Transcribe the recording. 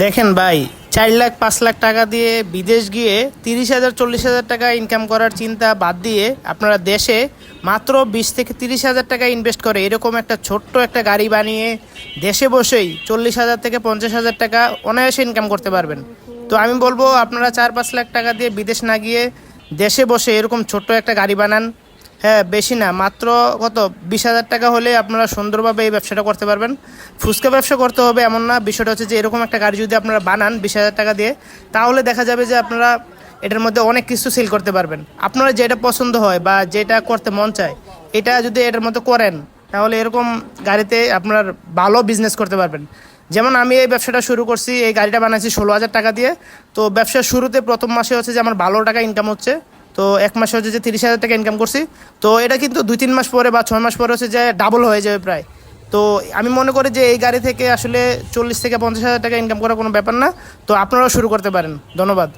দেখেন ভাই, চার লাখ, পাঁচ লাখ টাকা দিয়ে বিদেশ গিয়ে তিরিশ হাজার, চল্লিশ হাজার টাকা ইনকাম করার চিন্তা বাদ দিয়ে আপনারা দেশে মাত্র বিশ থেকে তিরিশ হাজার টাকা ইনভেস্ট করে। এরকম একটা ছোট্ট একটা গাড়ি বানিয়ে দেশে বসেই চল্লিশ হাজার থেকে পঞ্চাশ হাজার টাকা অনায়াসে ইনকাম করতে পারবেন। তো আমি বলব, আপনারা চার, পাঁচ লাখ টাকা দিয়ে বিদেশ না গিয়ে দেশে বসে এরকম ছোট্ট একটা গাড়ি বানান। হ্যাঁ বেশি না। মাত্র কত? বিশ হাজার টাকা হলে আপনারা সুন্দরভাবে এই ব্যবসাটা করতে পারবেন। ফুচকা ব্যবসা করতে হবে এমন না। বিষয়টা হচ্ছে যে এরকম একটা গাড়ি যদি আপনারা বানান বিশ হাজার টাকা দিয়ে, তাহলে দেখা যাবে যে আপনারা এটার মধ্যে অনেক কিছু সেল করতে পারবেন। আপনারা যেটা পছন্দ হয় বা যেটা করতে মন চায়, এটা যদি এটার মধ্যে করেন, তাহলে এরকম গাড়িতে আপনার ভালো বিজনেস করতে পারবেন। যেমন আমি এই ব্যবসাটা শুরু করছি, এই গাড়িটা বানাইছি ষোলো হাজার টাকা দিয়ে। তো ব্যবসার শুরুতে প্রথম মাসে হচ্ছে যে আমার ভালো টাকা ইনকাম হচ্ছে। তো এক মাসে হচ্ছে যে তিরিশ হাজার টাকা ইনকাম করছি। তো এটা কিন্তু দুই, তিন মাস পরে বা ছয় মাস পরে হচ্ছে যে ডাবল হয়ে যাবে প্রায়। তো আমি মনে করি যে এই গাড়ি থেকে আসলে চল্লিশ থেকে পঞ্চাশ হাজার টাকা ইনকাম করার কোনো ব্যাপার না। তো আপনারাও শুরু করতে পারেন। ধন্যবাদ।